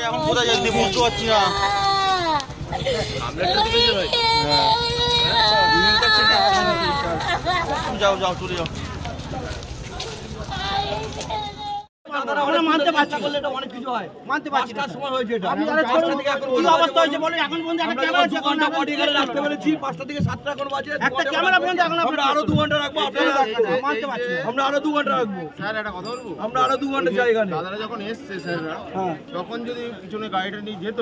এখন কোথায় যাচ্ছি বুঝতে পারছি না। যাও যাও চলে যাও। আমরা মানতে পারছি না। অনেক কিছু হয় মানতে পারছি না। সময় হয়েছে এটা। আপনি তাহলে বলুন, থেকে এখন কি অবস্থা হয়েছে? বলুন, এখন পর্যন্ত একটা ক্যামেরা আছে, ঘণ্টা বডি গার্ডে রাখতে পেরেছি পাঁচটা থেকে সাতটা এখন বাজে একটা ক্যামেরা পর্যন্ত এখন আমরা আরও দু ঘণ্টা রাখব আপনারা রাখবেন মানতে পারছি আমরা আরও দু ঘণ্টা রাখব। স্যার একটা কথা বলব? আমরা আরও দু ঘণ্টা জায়গা নেই। দাদারা যখন এসছে স্যাররা হ্যাঁ। তখন যদি পিছনে গাড়িটা নিয়ে যেত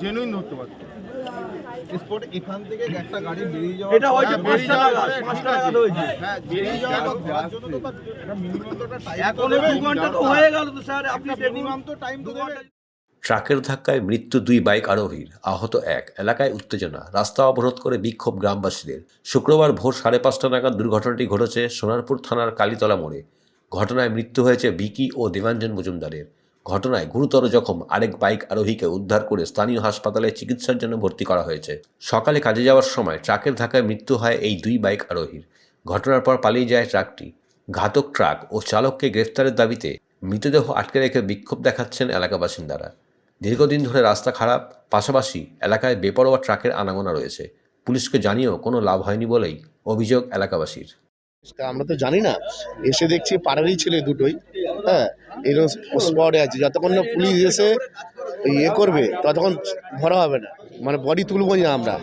জেনুইন ধরতে পারতো। স্পট এখান থেকে একটা গাড়ি বেরিয়ে যাওয়া এটা হয়েছে হ্যাঁ, বেরিয়ে পাঁচটা যাওয়ার নাগাদ পরে পাঁচটা ঠিক নাগাদ আছে। হয়েছে। হ্যাঁ বেরিয়ে টাইম এখন দু ঘণ্টা তো হয়ে গেল তো ট্রাকের ধাক্কায় মৃত্যু দুই বাইক আরোহীর আহত এক। এলাকায় উত্তেজনা রাস্তা অবরোধ করে বিক্ষোভ গ্রামবাসীদের। শুক্রবার ভোর সাড়ে পাঁচটা নাগাদ দুর্ঘটনাটি ঘটেছে সোনারপুর থানার কালীতলা মোড়ে। ঘটনায় মৃত্যু হয়েছে বিকি ও দেবাঞ্জন মজুমদারের। ঘটনায় গুরুতর জখম আরেক বাইক আরোহীকে উদ্ধার করে স্থানীয় হাসপাতালে চিকিৎসার জন্য ভর্তি করা হয়েছে। সকালে কাজে যাওয়ার সময় ট্রাকের ধাক্কায় মৃত্যু হয় এই দুই বাইক আরোহীর। ঘটনার পর পালিয়ে যায় ট্রাকটি। ঘাতক ট্রাক ও চালককে গ্রেফতারের দাবিতে মৃতদেহ আটকে রেখে বিক্ষোভ দেখাচ্ছেন এলাকা বাসিন্দারা। দীর্ঘদিন ধরে রাস্তা খারাপ পাশাপাশি এলাকায় বেপরোয়া ট্রাকের আনাগোনা রয়েছে। পুলিশকে জানিয়েও কোনো লাভ হয়নি বলেই অভিযোগ এলাকাবাসীর। তা আমরা তো জানি না। এসে দেখছি পাড়ারই ছেলে দুটোই হ্যাঁ? এরকম স্পটে আছে। যতক্ষণ না পুলিশ এসে ইয়ে করবে ততক্ষণ ধরা হবে না। মানে বডি তুলবো না আমরা।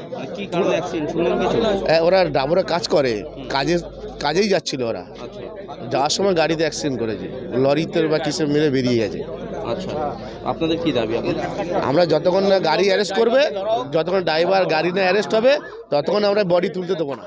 হ্যাঁ, ওরা ডাবরে কাজ করে। কাজে কাজেই যাচ্ছিল ওরা। যাওয়ার সময় গাড়িতে অ্যাক্সিডেন্ট করেছে। লরিতে বা কিসে মেরে বেরিয়ে গেছে। আচ্ছা আপনাদের কি দাবি আমরা যতক্ষণ না গাড়ি অ্যারেস্ট করবে যতক্ষণ ড্রাইভার গাড়ি না অ্যারেস্ট হবে ততক্ষণ আমরা বডি তুলতে দেবো না।